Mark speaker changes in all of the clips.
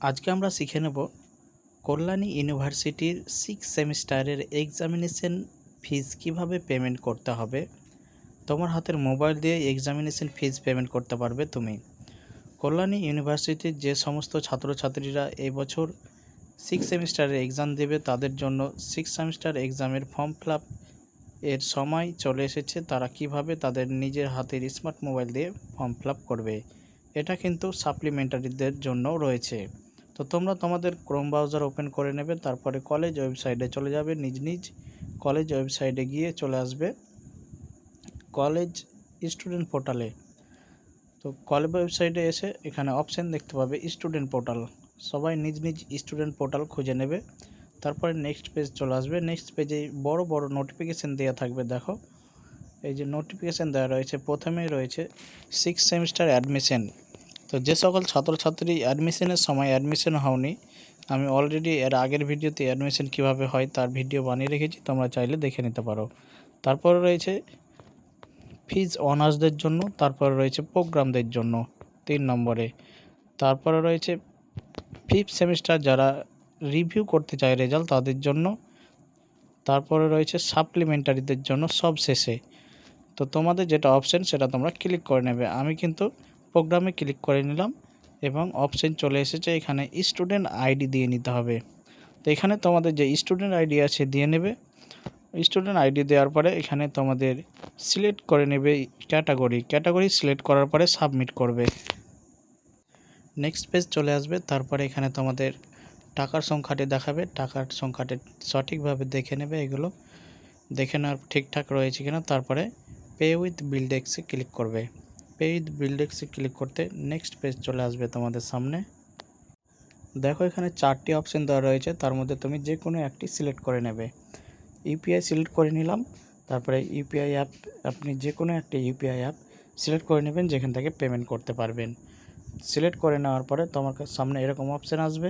Speaker 1: আজকে আমরা শিখে নেব কল্যাণী ইউনিভার্সিটির সিক্স সেমিস্টারের এক্সামিনেশন ফিজ কীভাবে পেমেন্ট করতে হবে। তোমার হাতের মোবাইল দিয়ে এক্সামিনেশন ফিজ পেমেন্ট করতে পারবে তুমি। কল্যাণী ইউনিভার্সিটির যে সমস্ত ছাত্রছাত্রীরা এই বছর সিক্স সেমিস্টারের এক্সাম দেবে, তাদের জন্য সিক্স সেমিস্টার এক্সামের ফর্ম ফিল এর সময় চলে এসেছে। তারা কীভাবে তাদের নিজের হাতের স্মার্ট মোবাইল দিয়ে ফর্ম ফিল করবে, এটা কিন্তু সাপ্লিমেন্টারিদের জন্য রয়েছে। তো তোমরা তোমাদের ক্রোম ব্রাউজার ওপেন করে নেবে, তারপরে কলেজ ওয়েবসাইটে চলে যাবে নিজ নিজ। কলেজ ওয়েবসাইটে গিয়ে চলে আসবে কলেজ স্টুডেন্ট পোর্টালে তো কলেজ ওয়েবসাইটে এসে এখানে অপশান দেখতে পাবে স্টুডেন্ট পোর্টাল সবাই নিজ নিজ স্টুডেন্ট পোর্টাল খুঁজে নেবে। তারপরে নেক্সট পেজ চলে আসবে। নেক্সট পেজে বড় বড় নোটিফিকেশান দেওয়া থাকবে, দেখো। এই যে নোটিফিকেশান দেওয়া রয়েছে, প্রথমেই রয়েছে সিক্স সেমিস্টার অ্যাডমিশন তো যে সকল ছাত্রছাত্রী অ্যাডমিশনের সময় অ্যাডমিশন হওনি, আমি অলরেডি এর আগের ভিডিওতে অ্যাডমিশন কীভাবে হয় তার ভিডিও বানিয়ে রেখেছি, তোমরা চাইলে দেখে নিতে পারো। তারপরে রয়েছে ফিজ অনার্সদের জন্য, তারপরে রয়েছে প্রোগ্রামদের জন্য, তিন নম্বরে। তারপরে রয়েছে ফিফথ সেমিস্টার যারা রিভিউ করতে চায় রেজাল্ট তাদের জন্য, তারপরে রয়েছে সাপ্লিমেন্টারিদের জন্য সব শেষে। তো তোমাদের যেটা অপশান সেটা তোমরা ক্লিক করে নেবে। আমি কিন্তু প্রোগ্রামে ক্লিক করে নিলাম এবং অপশান চলে এসেছে, এখানে স্টুডেন্ট আইডি দিয়ে নিতে হবে। তো এখানে তোমাদের যে স্টুডেন্ট আইডি আছে দিয়ে নেবে। স্টুডেন্ট আইডি দেওয়ার পরে এখানে তোমাদের সিলেক্ট করে নেবে ক্যাটাগরি ক্যাটাগরি সিলেক্ট করার পরে সাবমিট করবে। নেক্সট পেজ চলে আসবে, তারপরে এখানে তোমাদের টাকার সংখ্যাটি দেখাবে। টাকার সংখ্যাটি সঠিকভাবে দেখে নেবে এগুলো। দেখে নেওয়ার ঠিকঠাক রয়েছে কিনা, তারপরে পে উইথ বিলডেক্সে ক্লিক করবে। পে উইথ বিলডেক্সে ক্লিক করতে নেক্সট পেজ চলে আসবে তোমাদের সামনে। দেখো এখানে চারটি অপশন দেওয়া রয়েছে, তার মধ্যে তুমি যে কোনো একটি সিলেক্ট করে নেবে। ইউপিআই সিলেক্ট করে নিলাম, তারপরে ইউপিআই অ্যাপ, আপনি যে কোনো একটা ইউপিআই অ্যাপ সিলেক্ট করে নেবেন, যেখান থেকে পেমেন্ট করতে পারবেন। সিলেক্ট করে নেওয়ার পরে তোমার সামনে এরকম অপশান আসবে,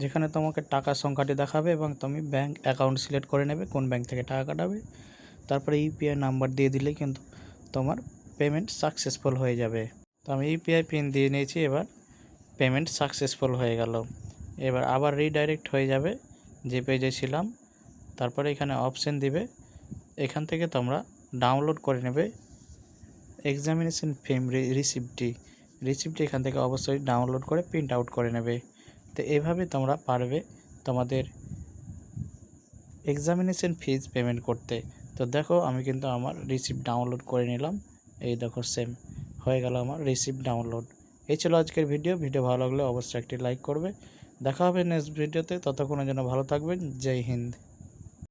Speaker 1: যেখানে তোমাকে টাকার সংখ্যাটি দেখাবে এবং তুমি ব্যাঙ্ক অ্যাকাউন্ট সিলেক্ট করে নেবে, কোন ব্যাঙ্ক থেকে টাকা কাটাবে। তারপরে ইউপিআই নাম্বার দিয়ে দিলে কিন্তু তোমার পেমেন্ট সাকসেসফুল হয়ে যাবে। তো আমি ইউপিআই পিন দিয়ে নিয়েছি, এবার পেমেন্ট সাকসেসফুল হয়ে গেল। এবার আবার রিডাইরেক্ট হয়ে যাবে যে পেজে ছিলাম। তারপরে এখানে অপশান দিবে। এখান থেকে তোমরা ডাউনলোড করে নেবে এক্সামিনেশন ফিম রিসিপ্টটি রিসিপ্টটি এখান থেকে অবশ্যই ডাউনলোড করে প্রিন্ট আউট করে নেবে। তো এভাবে তোমরা পারবে তোমাদের এক্সামিনেশন ফিজ পেমেন্ট করতে। তো দেখো আমি কিন্তু আমার রিসিপ্ট ডাউনলোড করে নিলাম। এই দেখো সেম হয়ে গেল আমার রিসিপ্ট ডাউনলোড এই ছিল আজকের ভিডিও ভিডিও ভালো লাগলে অবশ্যই একটি লাইক করবে। দেখা হবে নেক্সট ভিডিওতে ততক্ষণের জন্য ভালো থাকবেন। জয় হিন্দ।